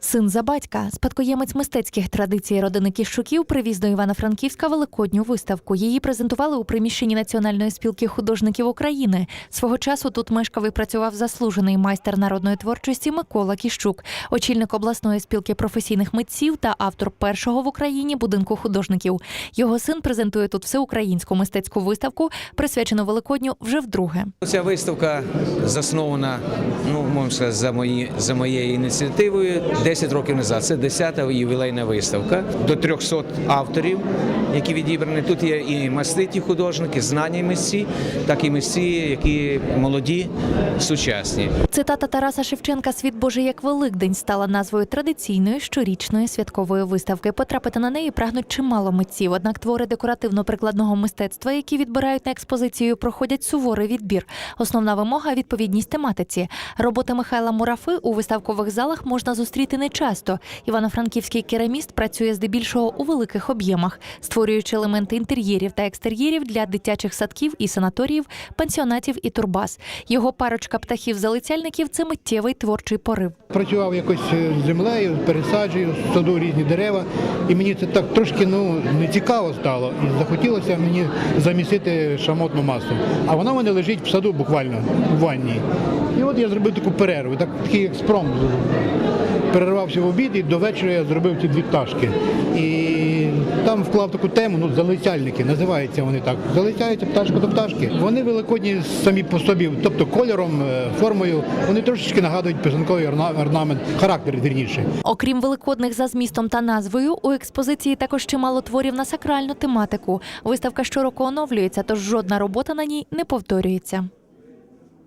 Син за батька, спадкоємець мистецьких традицій родини Кіщуків, привіз до Івано-Франківська великодню виставку. Її презентували у приміщенні Національної спілки художників України. Свого часу тут мешкав і працював заслужений майстер народної творчості Микола Кіщук, очільник обласної спілки професійних митців та автор першого в Україні будинку художників. Його син презентує тут всеукраїнську мистецьку виставку, присвячену Великодню вже вдруге. Ця виставка заснована, ну можна сказати, за мої за моєю ініціативою 10 років назад. Це 10-та ювілейна виставка до 300 авторів, які відібрані. Тут є і маститі художники, знані митці, так і митці, які молоді, сучасні. Цитата Тараса Шевченка Світ Божий як Великдень стала назвою традиційної щорічної святкової виставки. Потрапити на неї прагнуть чимало митців. Однак твори декоративно-прикладного мистецтва, які відбирають на експозицію, проходять суворий відбір. Основна вимога відповідність тематиці. Роботи Михайла Мурафи у виставкових залах можна зустріти нечасто. Івано-франківський кераміст працює здебільшого у великих об'ємах, створюючи елементи інтер'єрів та екстер'єрів для дитячих садків і санаторіїв, пансіонатів і турбаз. Його парочка птахів-залицяльників це миттєвий творчий порив. Працював якось е, з землею, пересаджую, саду різні дерева, і мені це так трошки ну не цікаво стало. І захотілося мені замісити шамотну масу. А вона в мене лежить в саду буквально в ванні. І от я зробив таку перерву, так, такий спром Перервався в обід і до вечора я зробив ці дві пташки. І там вклав таку тему, ну, залицяльники, називаються вони так. Залицяються пташка до пташки. Вони великодні самі по собі, тобто кольором, е, формою, вони трошечки нагадують писанковий орна- орнамент, характер вірніше. Окрім великодних за змістом та назвою, у експозиції також чимало творів на сакральну тематику. Виставка щороку оновлюється, тож жодна робота на ній не повторюється.